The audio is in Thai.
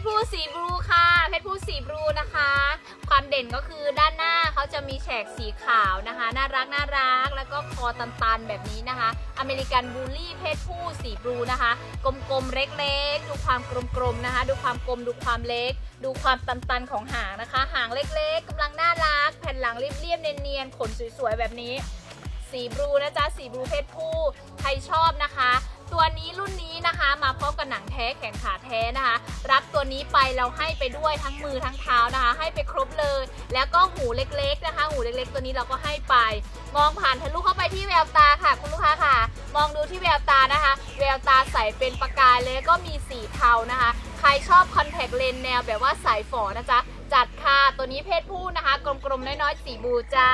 ชรผู้สีบลูค่ะ เพชรผู้สีบลูนะคะ ความเด่นก็คือด้านหน้าเขาจะมีแฉกสีขาวนะคะ น่ารักน่ารัก แล้วก็คอตันๆแบบนี้นะคะ อเมริกันบูลลี่เพชรผู้สีบลูนะคะ กลมๆเล็กๆ ดูความกลมๆนะคะ ดูความกลมดูความเล็ก ดูความตันๆของหางนะคะ หางเล็กๆกำลังน่ารัก แผ่นหลังเรียบๆเนียนๆ ขนสวยๆแบบนี้ สีบลูนะจ๊ะ สีบลูเพศผู้ ใครชอบนะคะ ท้แขนขาแท้นะคะ รับตัวนี้ไปเราให้ไปด้วยทั้งมือทั้งเท้านะคะ ให้ไปครบเลย แล้วก็หูเล็กๆนะคะ หูเล็กๆ ตัวนี้เราก็ให้ไป มองผ่านทะลุเข้าไปที่แววตาค่ะ คุณลูกค้าค่ะ มองดูที่แววตานะคะ แววตาใสเป็นประกายเลยก็มีสีเทานะคะ ใครชอบคอนแทคเลนส์แนวแบบว่าสายฝอนะจ๊ะจัดค่ะตัวนี้เพศผู้นะคะ กลมๆน้อยๆสีบูจ้า